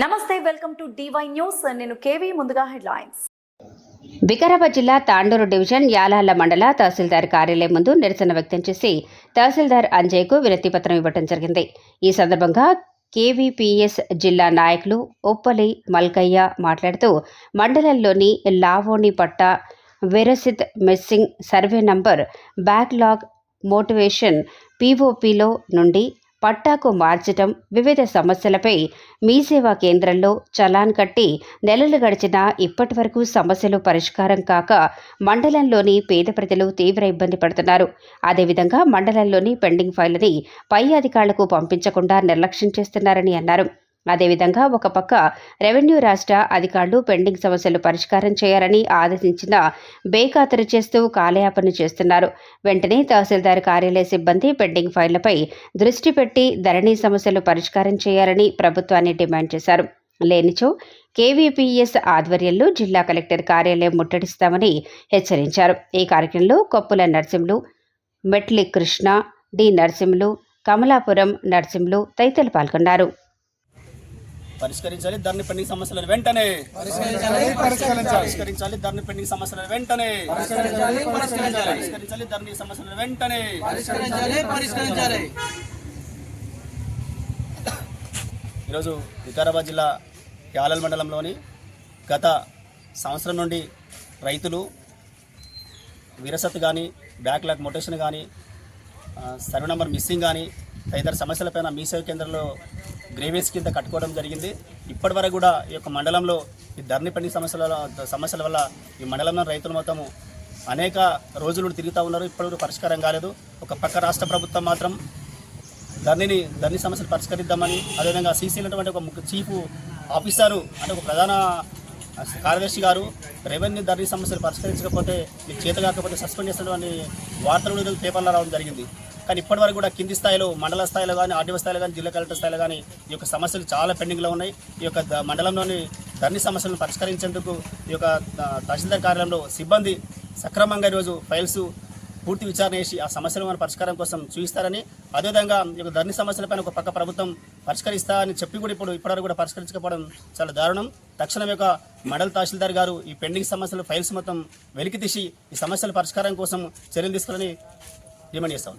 నమస్తే welcome to D Y news. నేను KV ముందుగా హెడ్లైన్స్. వికారాబాద్ జిల్లా తాండూరు డివిజన్ యాలాల మండల తహసీల్దార్ కార్యాలయం ముందు నిరసన వ్యక్తం చేసి తహసీల్దార్ అంజయ్కు వినతిపత్రం ఇవ్వడం జరిగింది. ఈ సందర్భంగా కేవీపీఎస్ జిల్లా నాయకులు ఉప్పలి మల్కయ్య మాట్లాడుతూ మండలంలోని లావోని పట్ట విరసిత్ missing survey number backlog motivation పీఓపీలో నుండి పట్టాకు మార్చటం వివిధ సమస్యలపై మీ సేవా కేంద్రంలో చలాన్ కట్టి నెలలు గడిచినా ఇప్పటి వరకు సమస్యలు పరిష్కారం కాక మండలంలోని పేద ప్రజలు తీవ్ర ఇబ్బంది పడుతున్నారు. అదేవిధంగా మండలంలోని పెండింగ్ ఫైళ్ళని పై అధికారులకు పంపించకుండా నిర్లక్ష్యం చేస్తున్నారని అన్నారు. అదేవిధంగా ఒక పక్క రెవెన్యూ రాష్ట్ర అధికారులు పెండింగ్ సమస్యలు పరిష్కారం చేయాలని ఆదేశించిన బేఖాతరు చేస్తూ కాలయాపన చేస్తున్నారు. వెంటనే తహసీల్దార్ కార్యాలయ సిబ్బంది పెండింగ్ ఫైళ్ళపై దృష్టి పెట్టి ధరణి సమస్యలు పరిష్కారం చేయాలని ప్రభుత్వాన్ని డిమాండ్ చేశారు. లేనిచో కేవీపీఎస్ ఆధ్వర్యంలో జిల్లా కలెక్టర్ కార్యాలయం ముట్టడిస్తామని హెచ్చరించారు. ఈ కార్యక్రమంలో కొప్పుల నర్సింలు మెట్లి కృష్ణ డి నర్సింలు కమలాపురం నర్సింలు తదితరులు పాల్గొన్నారు. పరిష్కరించాలి ధరని పెండింగ్ సమస్యలను వెంటనే పరిష్కరించాలి ధరని పెండింగ్ సమస్యలను వెంటనే పరిష్కరించాలి ధరని సమస్యలను వెంటనే ఈరోజు వికారాబాద్ జిల్లా యాలల్ మండలంలోని గత సంవత్సరం నుండి రైతులు విరసత్ కానీ బ్యాక్లాగ్ మొటేషన్ కానీ సర్వే నెంబర్ మిస్సింగ్ కానీ తదితర సమస్యలపైన మీ సేవ కేంద్రంలో గ్రేవేస్ కింద కట్టుకోవడం జరిగింది. ఇప్పటి వరకు కూడా ఈ యొక్క మండలంలో ఈ ధరణి పని సమస్యల సమస్యల వల్ల ఈ మండలంలో రైతులు మొత్తము అనేక రోజులు తిరుగుతూ ఉన్నారు. ఇప్పటివరకు పరిష్కారం కాలేదు. ఒక పక్క రాష్ట్ర ప్రభుత్వం మాత్రం ధరణిని ధరణి సమస్యలు పరిష్కరిద్దామని అదేవిధంగా సీసీ ఉన్నటువంటి ఒక ముఖ్య చీఫ్ ఆఫీసరు అంటే ఒక ప్రధాన కార్యదర్శి గారు రెవెన్యూ ధరణి సమస్యలు పరిష్కరించకపోతే మీకు చేత కాకపోతే సస్పెండ్ చేసినటువంటి వార్తలు పేపర్లో రావడం జరిగింది. కానీ ఇప్పటివరకు కూడా కింది స్థాయిలో మండల స్థాయిలో కానీ ఆర్డీఓ స్థాయిలో కానీ జిల్లా కలెక్టర్ స్థాయిలో కానీ ఈ యొక్క సమస్యలు చాలా పెండింగ్లో ఉన్నాయి. ఈ యొక్క మండలంలోని ధరణి సమస్యలను పరిష్కరించేందుకు ఈ యొక్క తహసీల్దార్ కార్యాలయంలో సిబ్బంది సక్రమంగా ఈరోజు ఫైల్స్ పూర్తి విచారణ చేసి ఆ సమస్యల మన పరిష్కారం కోసం చూపిస్తారని అదేవిధంగా ఈ యొక్క ధరణి సమస్యలపైన ఒక పక్క ప్రభుత్వం పరిష్కరిస్తా అని చెప్పి కూడా ఇప్పుడు ఇప్పటివరకు కూడా పరిష్కరించకపోవడం చాలా దారుణం. తక్షణం యొక్క మండల తహసీల్దార్ గారు ఈ పెండింగ్ సమస్యలు ఫైల్స్ మొత్తం వెలికి తీసి ఈ సమస్యల పరిష్కారం కోసం చర్యలు తీసుకోవాలని డిమాండ్ చేస్తాను